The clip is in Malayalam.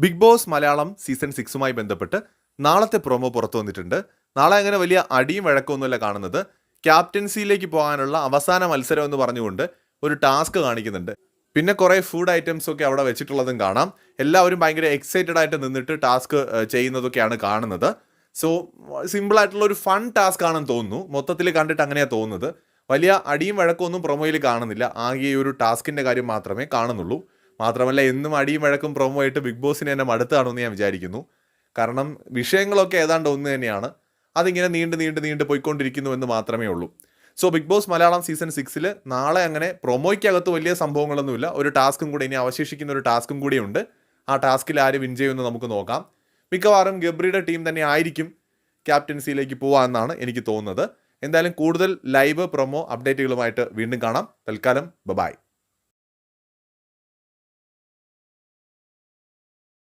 ബിഗ് ബോസ് മലയാളം സീസൺ സിക്സുമായി ബന്ധപ്പെട്ട് നാളത്തെ പ്രൊമോ പുറത്തു വന്നിട്ടുണ്ട്. നാളെ അങ്ങനെ വലിയ അടിയും വഴക്കമൊന്നുമല്ല കാണുന്നത്. ക്യാപ്റ്റൻസിയിലേക്ക് പോകാനുള്ള അവസാന മത്സരം എന്ന് പറഞ്ഞുകൊണ്ട് ഒരു ടാസ്ക് കാണിക്കുന്നുണ്ട്. പിന്നെ കുറേ ഫുഡ് ഐറ്റംസ് ഒക്കെ അവിടെ വെച്ചിട്ടുള്ളതും കാണാം. എല്ലാവരും ഭയങ്കര എക്സൈറ്റഡ് ആയിട്ട് നിന്നിട്ട് ടാസ്ക് ചെയ്യുന്നതൊക്കെയാണ് കാണുന്നത്. സോ സിമ്പിൾ ആയിട്ടുള്ള ഒരു ഫൺ ടാസ്ക് ആണെന്ന് തോന്നുന്നു. മൊത്തത്തിൽ കണ്ടിട്ട് അങ്ങനെയാണ് തോന്നുന്നത്. വലിയ അടിയും വഴക്കമൊന്നും പ്രൊമോയിൽ കാണുന്നില്ല. ആകെ ഒരു ടാസ്കിന്റെ കാര്യം മാത്രമേ കാണുന്നുള്ളൂ. മാത്രമല്ല എന്നും അടിയും വഴക്കും പ്രൊമോ ആയിട്ട് ബിഗ് ബോസിനെ എന്നെ മടുത്താണെന്ന് ഞാൻ വിചാരിക്കുന്നു. കാരണം വിഷയങ്ങളൊക്കെ ഏതാണ്ട് ഒന്ന് തന്നെയാണ്. അതിങ്ങനെ നീണ്ട് നീണ്ട് നീണ്ട് പോയിക്കൊണ്ടിരിക്കുന്നു എന്ന് മാത്രമേ ഉള്ളൂ. So big boss Malayalam season സിക്സിൽ നാളെ അങ്ങനെ പ്രൊമോയ്ക്കകത്ത് വലിയ സംഭവങ്ങളൊന്നുമില്ല. ഒരു ടാസ്കും കൂടി ഇനി അവശേഷിക്കുന്ന ഒരു ടാസ്കും കൂടിയുണ്ട് ആ ടാസ്കിൽ ആര് വിൻ ചെയ്യുമെന്ന് നമുക്ക് നോക്കാം. മിക്കവാറും ഗബ്രിയുടെ ടീം തന്നെ ആയിരിക്കും ക്യാപ്റ്റൻസിയിലേക്ക് പോകാമെന്നാണ് എനിക്ക് തോന്നുന്നത്. എന്തായാലും കൂടുതൽ ലൈവ് പ്രൊമോ അപ്ഡേറ്റുകളുമായിട്ട് വീണ്ടും കാണാം. തൽക്കാലം ബൈ